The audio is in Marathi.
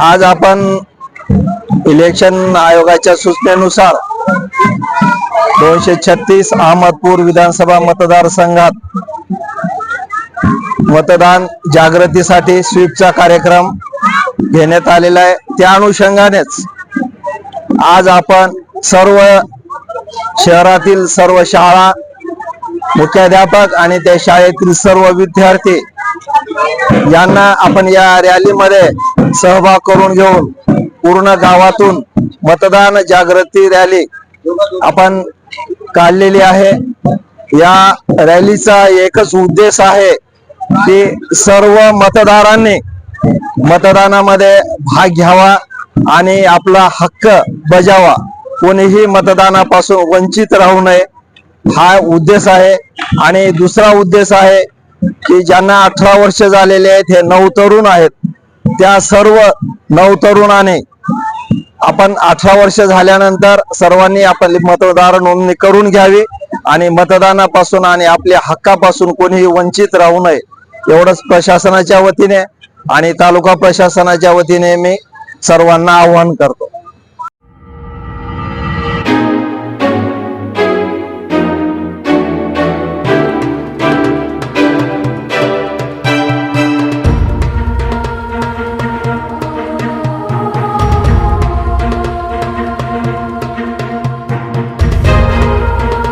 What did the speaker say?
आज आपण इलेक्शन आयोगाच्या सूचनेनुसार दोनशे छत्तीस अहमदपूर विधानसभा मतदारसंघात मतदान जागृतीसाठी स्वीपचा कार्यक्रम घेण्यात आलेला आहे. त्या अनुषंगानेच आज आपण सर्व शहरातील सर्व शाळा मुख्याध्यापक आणि त्या शाळेतील सर्व विद्यार्थी यांना आपण या रॅलीमध्ये सहभाग करून घेऊन पूर्ण गावातून मतदान जागृती रॅली आपण काढलेली आहे. या रॅलीचा एकच उद्देश आहे की सर्व मतदारांनी मतदानामध्ये भाग घ्यावा आणि आपला हक्क बजावा. कोणीही मतदानापासून वंचित राहू नये. हा उद्देश आहे. आणि दुसरा उद्देश आहे की ज्यांना अठरा वर्ष झालेले आहेत हे नऊ तरुण आहेत. त्या सर्व नऊ तरुणाने आपण अठरा वर्ष झाल्यानंतर सर्वांनी आपली मतदार नोंदणी करून घ्यावी आणि मतदानापासून आणि आपल्या हक्कापासून कोणीही वंचित राहू नये एवढंच प्रशासनाच्या वतीने आणि तालुका प्रशासनाच्या वतीने मी सर्वांना आवाहन करतो.